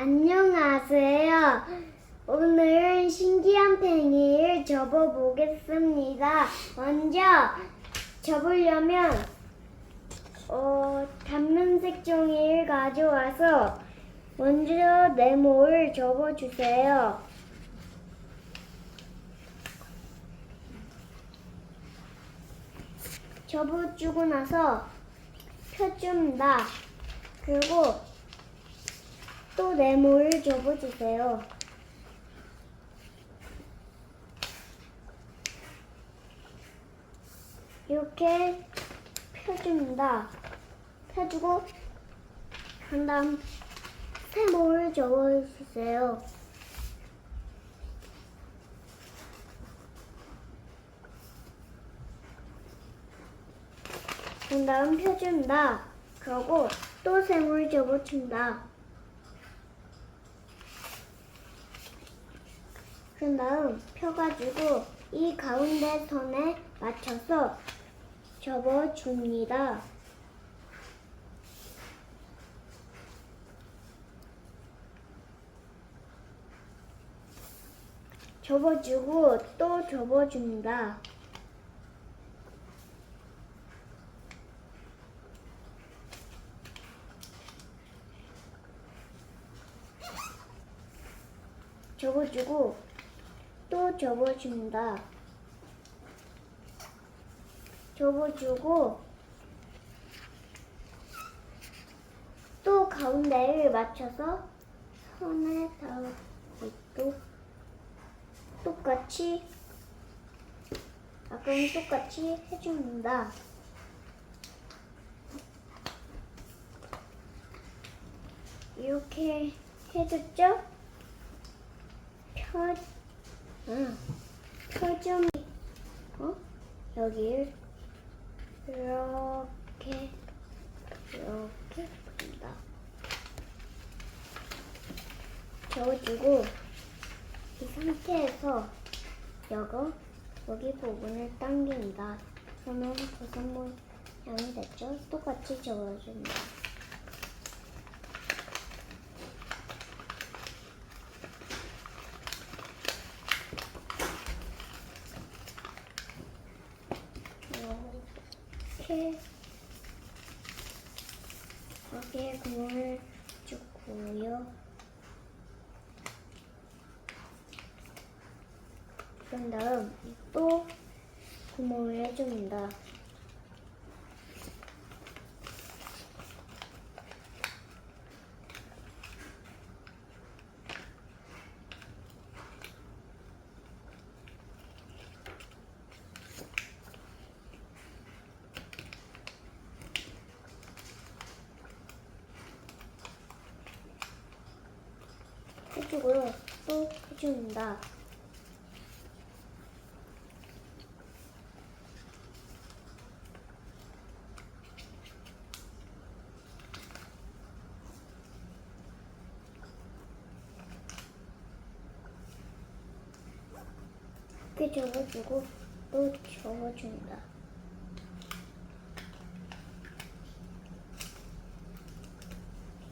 안녕하세요. 오늘은 신기한 팽이를 접어보겠습니다. 먼저 접으려면 어, 단면색 종이를 가져와서 먼저 네모를 접어주세요. 접어주고 나서 펴줍니다. 그리고 또 네모를 접어주세요. 이렇게 펴줍니다. 펴주고 한 다음 세모를 접어주세요. 그 다음 펴줍니다. 그러고 또 세모를 접어준다. 그 다음 펴가지고 이 가운데 선에 맞춰서 접어줍니다. 접어주고 또 접어줍니다. 접어주고 또 접어줍니다. 접어주고 또 가운데를 맞춰서 선에 닿고 똑같이 아까랑 똑같이 해줍니다. 이렇게 해줬죠? 펴, 응, 표정이, 어? 여기를 이렇게, 이렇게 본다. 저어주고, 이 상태에서, 여거, 여기 부분을 당깁니다. 그러면 버섯 모양이 됐죠? 똑같이 저어줍니다. 이렇게 여기에 구멍을 주고요. 그런 다음 또 구멍을 해주고요. 또 해줍니다. 이렇게 접어주고 또 접어줍니다.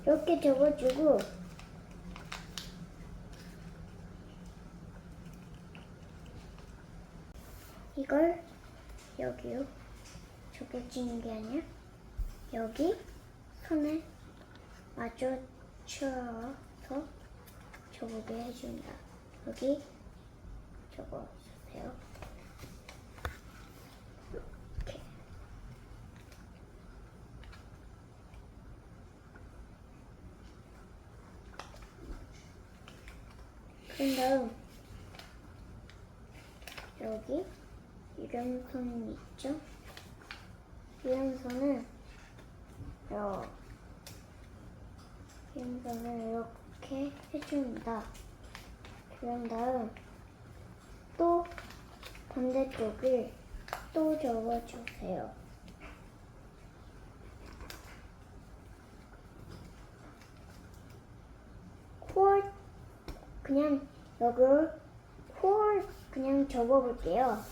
이렇게 접어주고 이걸 여기요. 접어주는 게 아니라 여기 손에 맞춰서 접어게 해준다. 여기 접어 그런 다음 여기 유령선이 있죠? 유령선은 요 유령선을 이렇게 해줍니다. 그런 다음 또 반대쪽을 또 접어주세요. 콜 그냥 여기 콜 그냥 접어볼게요.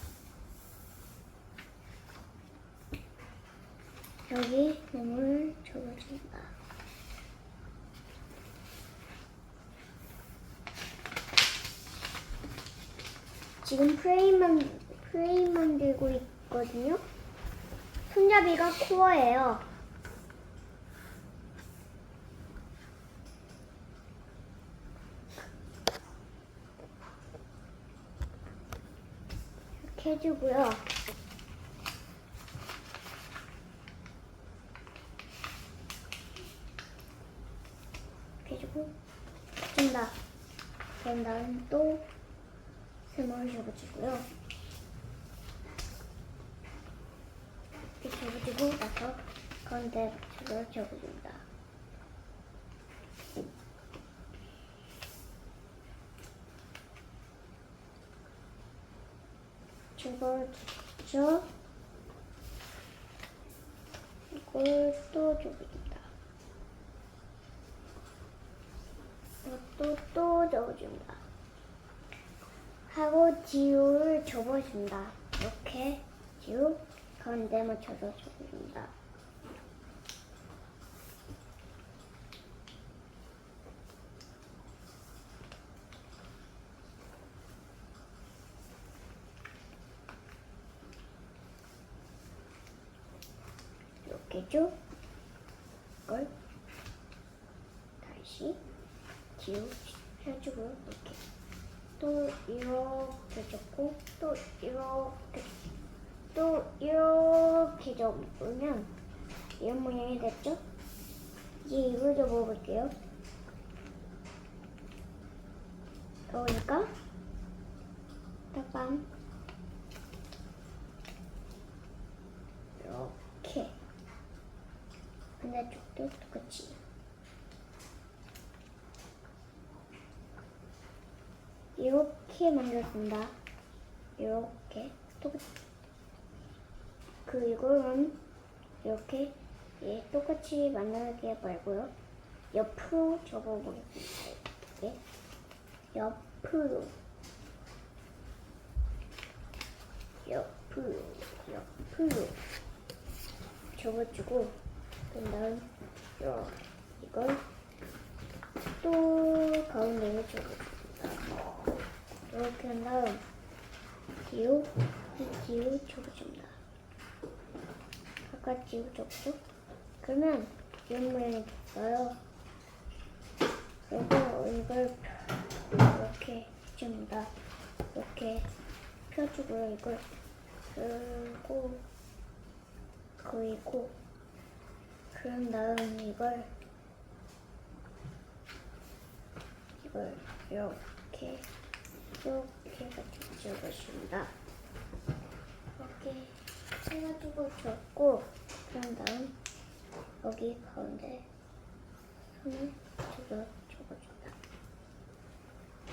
여기 놈을 접어줍니다. 지금 프레임만 프레임 만들고 있거든요. 손잡이가 코어예요. 이렇게 해주고요. 이렇게 해주고 준다. 그런 다음 또 접어주고요. 이렇게 접어주고 나서 가운데 맞춰서 접어준다. 접어주죠. 이걸 또 접어준다. 이것도 또 접어준다. 하고 지우를 접어준다. 이렇게 지우 가운데 맞춰서 접어준다. 이렇게죠? 이걸 다시 지우 해주고 이렇게 또 이렇게 접고 또 이렇게 또 이렇게 접으면 이런 모양이 됐죠? 이제 이걸 접어볼게요. 그러니까 따밤 이렇게 반대쪽도 똑같이 이렇게 만들었습니다. 이렇게 똑같이 그 이거는 이렇게 예, 똑같이 만들게 말고요. 옆으로 접어보겠습니다. 이렇게 옆으로 옆으로 옆으로 접어주고 그다음 요 이걸 또 가운데에 접어줍니다. 이렇게 한 다음 지우 지우 접어줍니다. 아까 지우 접죠? 그러면 이런 모양이 됐어요. 그리고 이걸 이렇게 해줍니다. 이렇게 펴주고요. 이걸 그리고 그리고 그런 다음 이걸 이걸 이렇게 이렇게 해가지고 접어줍니다. 이렇게 해가지고 접고 그런 다음 여기 가운데 손을 접어 접어준다.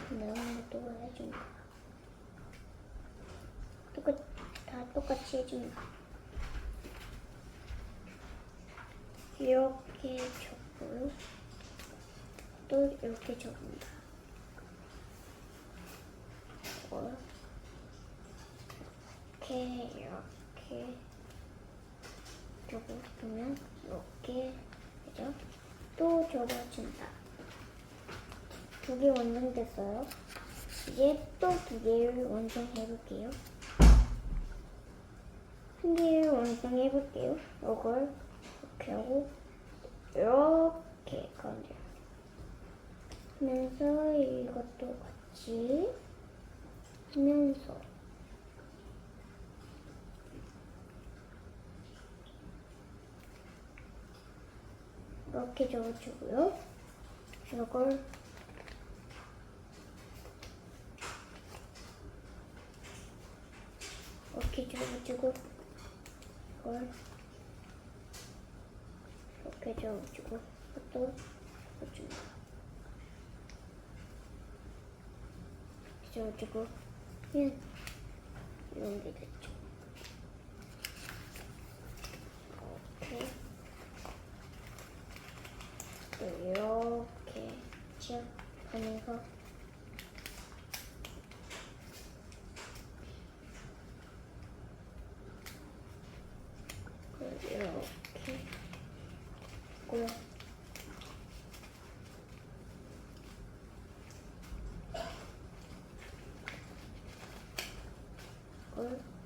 그다음에 또 해줍니다. 똑같 다 똑같이 해줍니다. 이렇게 접고요. 또 이렇게 접습니다. 어, 이렇게 이렇게 접어주면 이렇게 되죠. 또 접어준다. 두개 완성됐어요. 이제 또 두 개를 완성해 볼게요. 한 개를 완성해 볼게요. 이걸 이렇게 하고 이렇게 가운데 하면서 이것도 같이 하면서 이렇게 적어주고요. 이걸 이렇게 적어주고 이걸 이렇게 적어주고 또. 적어주고 예, 이런 게 됐죠. 이렇게 또 이렇게 지압하면서 이렇게 고요.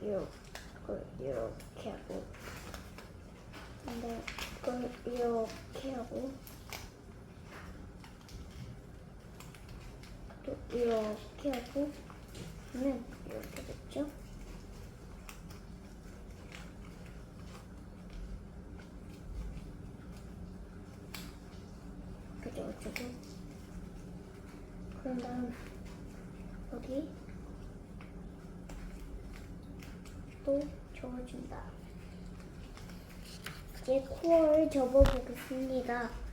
이렇게 이렇게 하고 근데 이걸 이렇게 하고 또 이렇게 하고 그러면 이렇게 됐죠? 어쩌고 그런 다음 여기 또 접어준다. 이제 코어를 접어보겠습니다.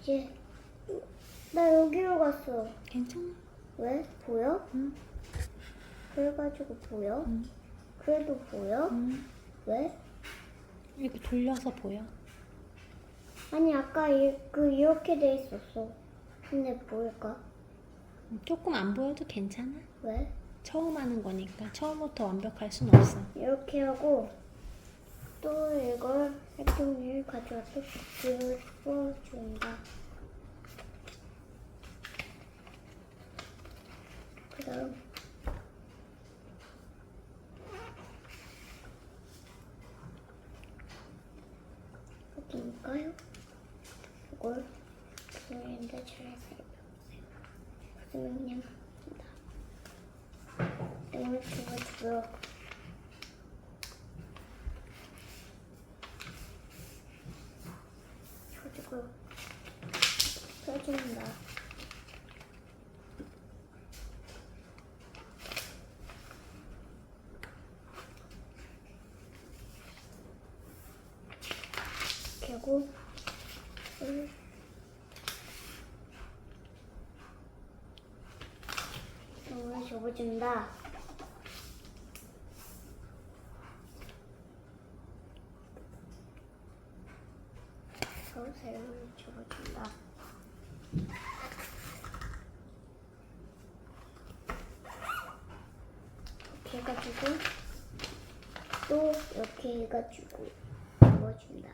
이제 나 여기로 갔어. 괜찮아. 왜? 보여? 응. 그래가지고 보여? 응. 그래도 보여? 응. 왜? 이렇게 돌려서 보여. 아니 아까 이, 그 이렇게 돼 있었어. 근데 보일까? 음, 조금 안 보여도 괜찮아. 왜? 처음 하는 거니까 처음부터 완벽할 순 없어. 이렇게 하고 또 이걸 활동을 가져와서 긁어준다. 그 다음 여기니까요. 이걸 그림인데 잘 살펴보세요. 그러면 그냥 한다. 땡을 집어주고요. 가지고 펴준다. 하고 음. 이걸 접어준다. 서서히 접어준다. 이렇게 해가지고 또 이렇게 해가지고 접어준다.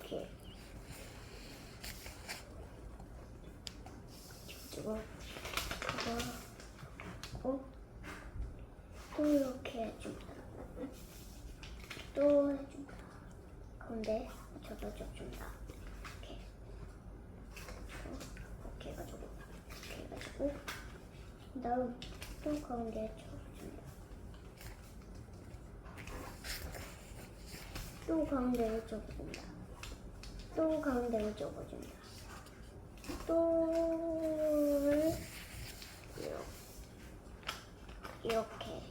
이렇게 그리고 그거 하고 또 이렇게 해준다 또 해준다 가운데 접어 접준다. 이렇게. 또 이렇게 해가지고 이렇게 해가지고. 그다음 또 가운데 접어준다. 또 가운데로 접어준다. 또 가운데로 접어준다. 또를 이렇게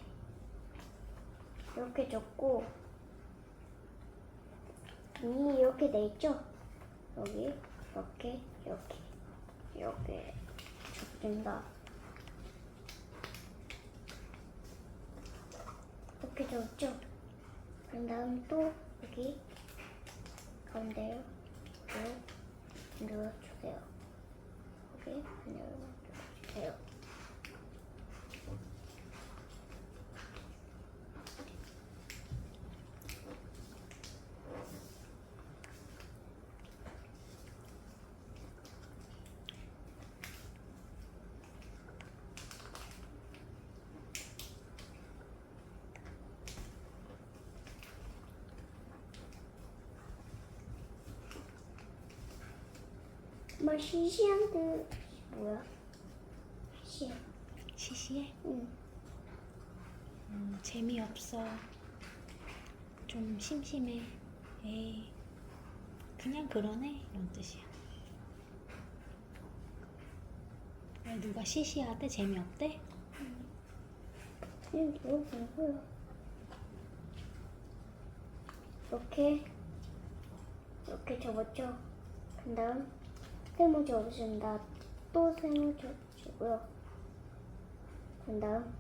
이렇게. 접고 이 이렇게 돼 있죠? 여기 이렇게 이렇게 이렇게 접준다. 이렇게 접죠? 그런 다음 또 여기 가운데요. 눌러주세요. 여기 눌러주세요. 뭐 시시한 그 뭐야? 시시한. 시시해? 응. 음, 재미없어. 좀 심심해. 에이. 그냥 그러네. 이런 뜻이야. 왜 누가 시시하대? 재미없대? 그냥 들어보고요. 이렇게 이렇게 접었죠. 그 다음 세모 접어준다. 또 세모 접어주고요. 그 다음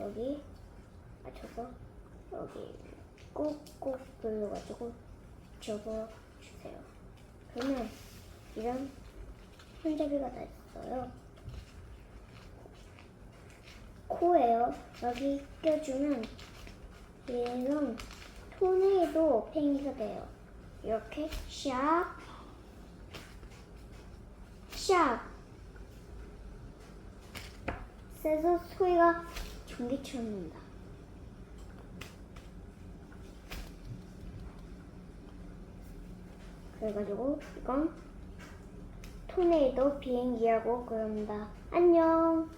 여기 맞춰서 여기 꾹꾹 눌러가지고 접어 주세요. 그러면 이런 손잡이가 다 있어. 있어요. 코예요. 여기 껴주면 얘는 토네이도 팽이가 돼요. 이렇게 샥, 샥. 세서 소리가 전기처럼 난다. 그래가지고 이건 토네이도 비행기하고 그런다. 안녕.